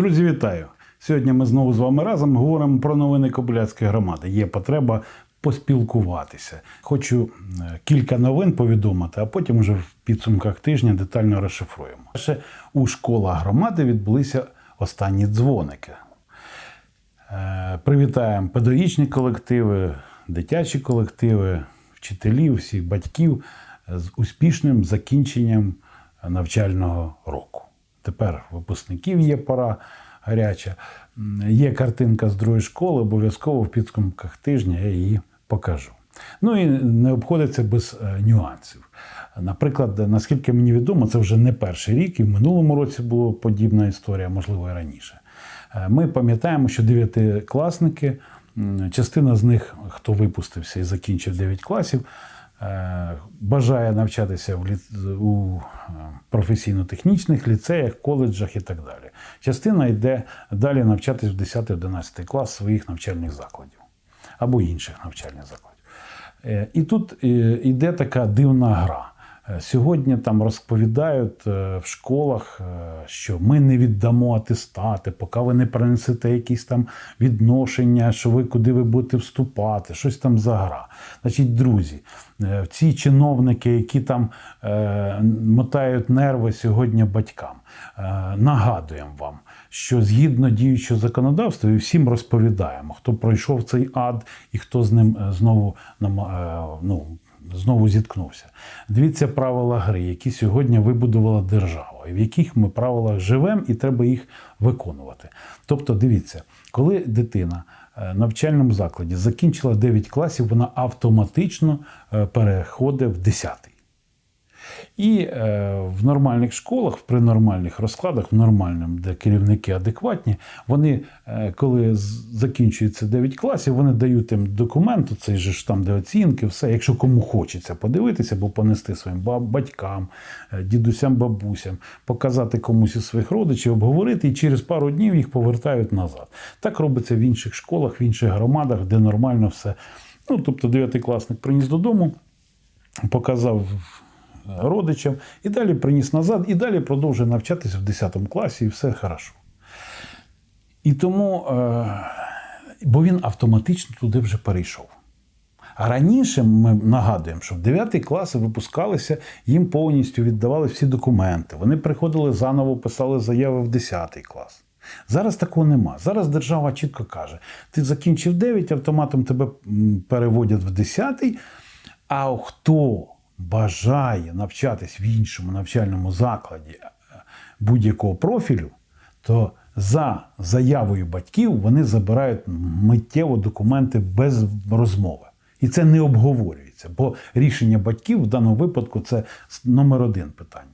Друзі, вітаю! Сьогодні ми знову з вами разом говоримо про новини Кобиляцької громади. Є потреба поспілкуватися. Хочу е, кілька новин повідомити, а потім вже в підсумках тижня детально розшифруємо. Ще у школах громади відбулися останні дзвоники. Е, Привітаємо педагогічні колективи, дитячі колективи, вчителів, всіх батьків з успішним закінченням навчального року. Тепер випускників є пора гаряча. Є картинка з другої школи, обов'язково в підсумках тижня я її покажу. Ну і не обходиться без е, нюансів. Наприклад, наскільки мені відомо, це вже не перший рік, і в минулому році була подібна історія, можливо, і раніше. Е, Ми пам'ятаємо, що дев'ятикласники, частина з них, хто випустився і закінчив 9 класів, бажає навчатися у е, професійно-технічних ліцеях, коледжах і так далі. Частина йде далі навчатись в 10-11 клас своїх навчальних закладів або інших навчальних закладів. Е, І тут е, йде така дивна гра. Е, Сьогодні там розповідають е, в школах, е, що ми не віддамо атестати, поки ви не принесете якісь там відношення, що ви куди ви будете вступати, щось там за гра. Значить, друзі, ці чиновники, які там мотають нерви сьогодні батькам, нагадуємо вам, що згідно діючого законодавства, і всім розповідаємо, хто пройшов цей ад і хто з ним знову ну, знову зіткнувся. Дивіться правила гри, які сьогодні вибудувала держава, і в яких ми правилах живемо, і треба їх виконувати. Тобто, дивіться, коли дитина е, в навчальному закладі закінчила 9 класів, вона автоматично е, переходить в 10. І е, в нормальних школах, при нормальних розкладах, в нормальному, де керівники адекватні, вони, е, коли закінчується 9 класів, вони дають їм документ, цей же ж там, де оцінки, все, якщо кому хочеться подивитися, або понести своїм батькам, е, дідусям, бабусям, показати комусь із своїх родичів, обговорити, і через пару днів їх повертають назад. Так робиться в інших школах, в інших громадах, де нормально все. Ну, тобто, дев'ятикласник приніс додому, показав родичам, і далі приніс назад, і далі продовжує навчатися в 10 класі, і все хорошо. І тому, е, бо він автоматично туди вже перейшов. А раніше ми нагадуємо, що в 9 класи випускалися, їм повністю віддавали всі документи. Вони приходили заново, писали заяви в 10 клас. Зараз такого нема. Зараз держава чітко каже: ти закінчив 9, автоматом тебе переводять в 10, а хто бажає навчатись в іншому навчальному закладі е, будь-якого профілю, то за заявою батьків вони забирають миттєво документи без розмови. І це не обговорюється, бо рішення батьків в даному випадку це номер один питання.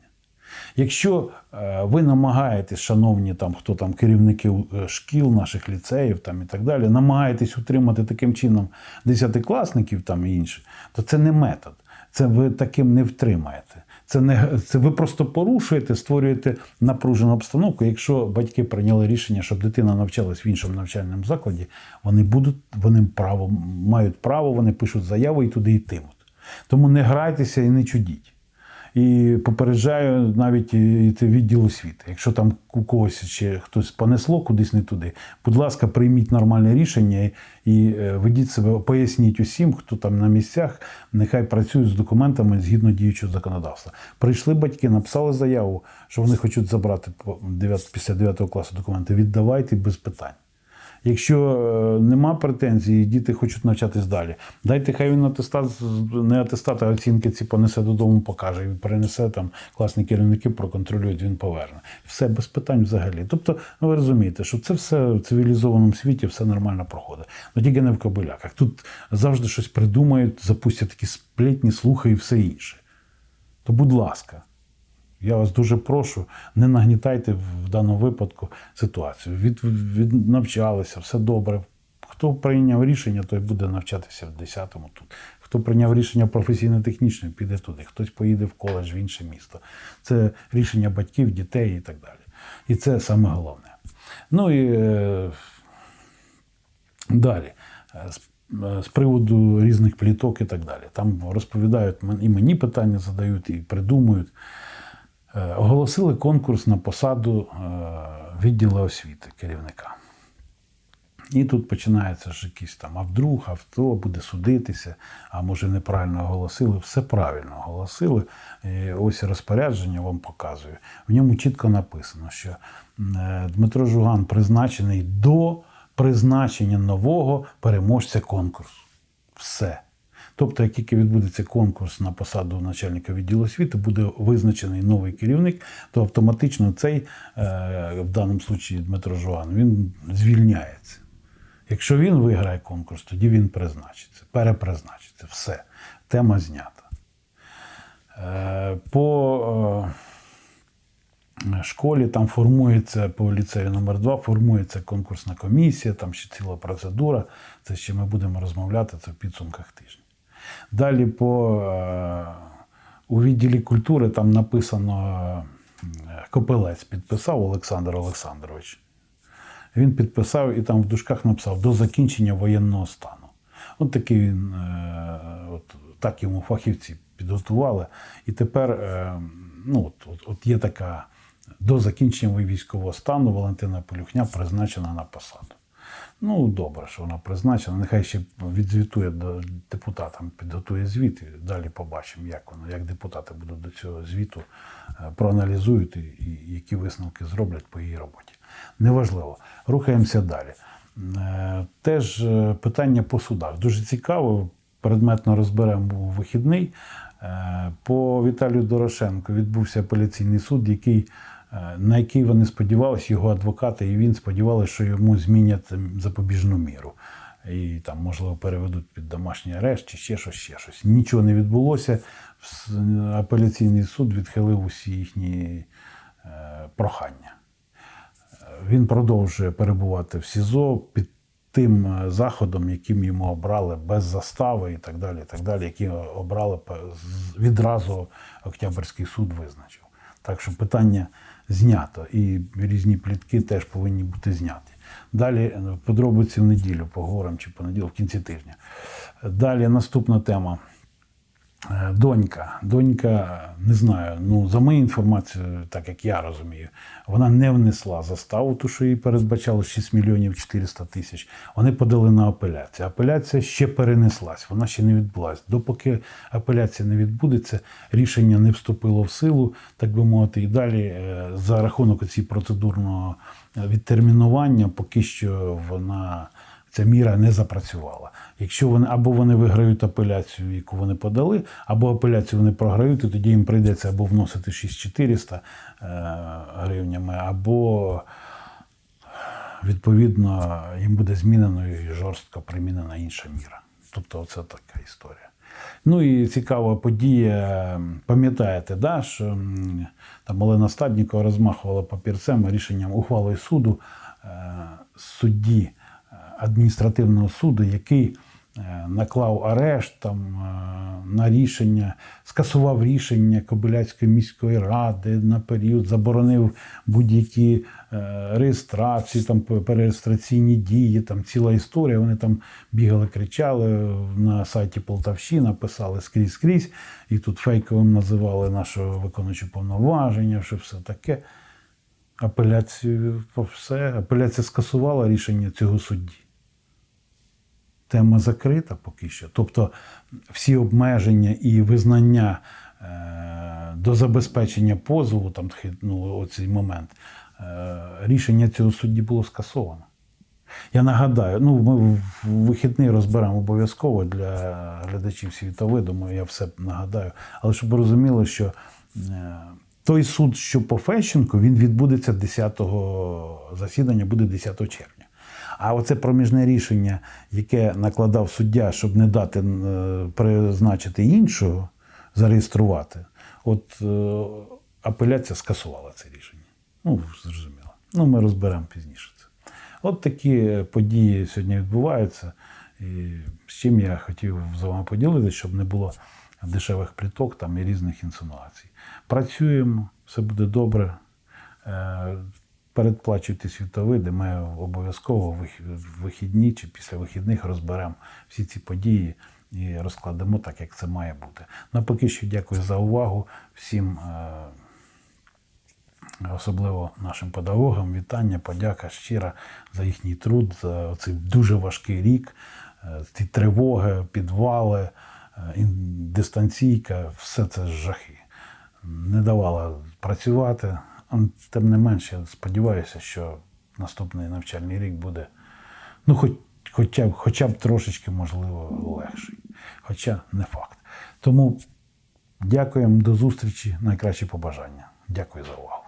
Якщо е, ви намагаєтесь, шановні там, хто там керівники е, шкіл, наших ліцеїв там, і так далі, намагаєтесь утримати таким чином десятикласників там і інші, то це не метод. Це ви таким не втримаєте. Це не це ви просто порушуєте, створюєте напружену обстановку. Якщо батьки прийняли рішення, щоб дитина навчалась в іншому навчальному закладі, вони будуть, вони право мають право, вони пишуть заяву і туди йтимуть. Тому не грайтеся і не чудіть. І попереджаю навіть йти відділ освіти. Якщо там у когось ще хтось понесло кудись не туди, будь ласка, прийміть нормальне рішення і, е, ведіть себе, поясніть усім, хто там на місцях, нехай працюють з документами згідно діючого законодавства. Прийшли батьки, написали заяву, що вони хочуть забрати по 9 після 9 класу документи. Віддавайте без питань. Якщо е, нема претензій, діти хочуть навчатись далі, дайте хай він атестат, не атестат, а оцінки ці понесе додому, покаже і перенесе там класні керівники, проконтролюють, він поверне. Все без питань взагалі. Тобто, ну ви розумієте, що це все в цивілізованому світі все нормально проходить. Ну тільки не в кобиляках. Тут завжди щось придумають, запустять такі сплетні слухи і все інше. То, будь ласка. Я вас дуже прошу, не нагнітайте в даному випадку ситуацію. Від, від навчалися, все добре. Хто прийняв рішення, той буде навчатися в 10-му тут. Хто прийняв рішення професійно-технічне, піде туди. Хтось поїде в коледж в інше місто. Це рішення батьків, дітей і так далі. І це саме головне. Ну і е, далі. Е, з- е, приводу різних пліток і так далі. Там розповідають і мені питання задають, і придумують. Е, Оголосили конкурс на посаду е, відділу освіти керівника. І тут починається ж якийсь там, а вдруг, а хто буде судитися, а може неправильно оголосили. Все правильно оголосили. І ось розпорядження вам показую. В ньому чітко написано, що е, Дмитро Жуган призначений до призначення нового переможця конкурсу. Все. Тобто, як тільки відбудеться конкурс на посаду начальника відділу освіти, буде визначений новий керівник, то автоматично цей, е, в даному случаї Дмитро Жуан, він звільняється. Якщо він виграє конкурс, тоді він призначиться, перепризначиться. Все. Тема знята. Е, По е, школі там формується по ліцею номер 2 формується конкурсна комісія, там ще ціла процедура. Це ще ми будемо розмовляти це в підсумках тижня. Далі по е, у відділі культури там написано е, Копилець підписав Олександр Олександрович. Він підписав і там в дужках написав до закінчення воєнного стану. От такий він, е, от, так йому фахівці підготували. І тепер ну, от, от, от є така до закінчення військового стану Валентина Полюхня призначена на посаду. Ну, добре, що вона призначена. Нехай ще відзвітує до депутатам, підготує звіт. І далі побачимо, як воно, як депутати будуть до цього звіту е, проаналізують і, які висновки зроблять по її роботі. Неважливо. Рухаємося далі. Е, Теж е, питання по судах. Дуже цікаво. Предметно розберемо у вихідний. По Віталію Дорошенку відбувся апеляційний суд, який, на який вони сподівалися, його адвокати, і він сподівалися, що йому змінять ем, запобіжну міру. І там, можливо, переведуть під домашній арешт чи ще щось, ще щось. Нічого не відбулося. Апеляційний суд відхилив усі їхні е, прохання він продовжує перебувати в СІЗО під тим е, заходом, яким йому обрали без застави і так далі, і так далі, які обрали відразу Октябрьський суд визначив. Так що питання знято, і різні плітки теж повинні бути зняті. Далі е, подробиці в неділю поговоримо чи понеділок, в кінці тижня. Далі наступна тема. Е, Донька. Донька, не знаю, ну за мою інформацію, так як я розумію, вона не внесла заставу, ту, що їй передбачало 6 мільйонів 400 тисяч. Вони подали на апеляцію. Апеляція ще перенеслась, вона ще не відбулася. Допоки апеляція не відбудеться, рішення не вступило в силу, так би мовити, і далі е, за рахунок цієї процедурного е, відтермінування, поки що вона ця міра не запрацювала. Якщо вони або вони виграють апеляцію, яку вони подали, або апеляцію вони програють, і тоді їм прийдеться або вносити 6400 е, гривнями, або відповідно їм буде змінено і жорстко примінена інша міра. Тобто, це така історія. Ну і цікава подія. Пам'ятаєте, да, що там Олена Стаднікова розмахувала папірцем рішенням ухвалою суду е, судді адміністративного суду, який е, наклав арешт там, е, на рішення, скасував рішення Кобиляцької міської ради на період, заборонив будь-які е, реєстрації, там пе- перереєстраційні дії, там ціла історія. Вони там бігали, кричали на сайті Полтавщина, писали скрізь скрізь, і тут фейковим називали нашого виконуючого повноваження, що все таке. Апеляцію, все. Апеляція скасувала рішення цього судді тема закрита поки що. Тобто всі обмеження і визнання е, до забезпечення позову, там ну, оцей момент, е, рішення цього судді було скасовано. Я нагадаю, ну ми в вихідний розберемо обов'язково для глядачів світових, думаю, я все нагадаю. Але щоб ви розуміли, що е, той суд, що по Фещенку, він відбудеться 10-го засідання, буде 10 червня. А оце проміжне рішення, яке накладав суддя, щоб не дати е, призначити іншого, зареєструвати, от е, апеляція скасувала це рішення. Ну, зрозуміло. Ну, ми розберемо пізніше це. От такі події сьогодні відбуваються. І з чим я хотів з вами поділитися, щоб не було дешевих пліток там і різних інсинуацій. Працюємо, все буде добре. Передплачуйте світовий, де ми обов'язково вихідні чи після вихідних розберемо всі ці події і розкладемо так, як це має бути. Ну, а поки що дякую за увагу. Всім е, особливо нашим педагогам, вітання, подяка щира за їхній труд, за цей дуже важкий рік, е, ці тривоги, підвали, е, дистанційка, все це жахи. Не давала працювати. Тим не менше, я сподіваюся, що наступний навчальний рік буде ну, хоч, хоча, хоча б трошечки, можливо, легший. Хоча не факт. Тому дякуємо, до зустрічі. Найкращі побажання. Дякую за увагу.